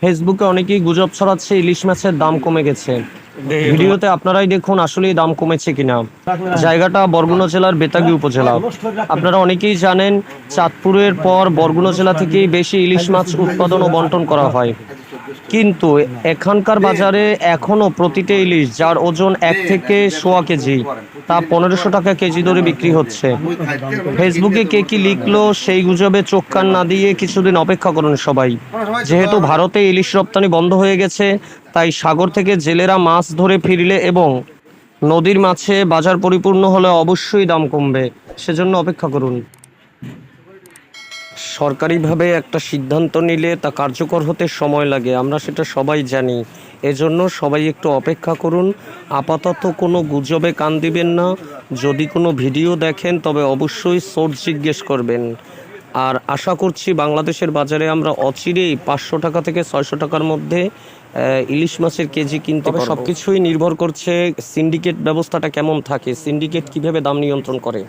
ফেসবুকে অনেকেই গুজব ছড়াচ্ছে ইলিশ মাছের দাম কমে গেছে। ভিডিওতে আপনারাই দেখুন আসলে দাম কমেছে কিনা। জায়গাটা বরগুনা জেলার বেতাগি উপজেলা। আপনারা অনেকেই জানেন চাঁদপুরের পর বরগুনা জেলা থেকেই বেশি ইলিশ মাছ উৎপাদন ও বন্টন করা হয়। কিন্তু এখানকার বাজারে এখনও প্রতিটা ইলিশ যার ওজন এক থেকে সোয়া কেজি তা পনেরোশো টাকা কেজি দরে বিক্রি হচ্ছে। ফেসবুকে কে কি লিখলো সেই গুজবে চোখ কান না দিয়ে কিছুদিন অপেক্ষা করুন সবাই। যেহেতু ভারতে ইলিশ রপ্তানি বন্ধ হয়ে গেছে তাই সাগর থেকে জেলেরা মাছ ধরে ফিরলে এবং নদীর মাছে বাজার পরিপূর্ণ হলে অবশ্যই দাম কমবে। সেজন্য অপেক্ষা করুন। সরকারিভাবে একটা সিদ্ধান্ত নিলে তা কার্যকর হতে সময় লাগে আমরা সেটা সবাই জানি। এজন্য সবাই একটু অপেক্ষা করুন আপাতত কোনো গুজবে কান দিবেন না যদি কোনো ভিডিও দেখেন তবে অবশ্যই সোর্স জিজ্ঞেস করবেন। আর আশা করছি বাংলাদেশের বাজারে আমরা অচিরেই পাঁচশো টাকা থেকে ছয়শো টাকার মধ্যে ইলিশ মাছের কেজি কিনতে পারব। সব কিছুই নির্ভর করছে সিন্ডিকেট ব্যবস্থাটা কেমন থাকে সিন্ডিকেট কীভাবে দাম নিয়ন্ত্রণ করে?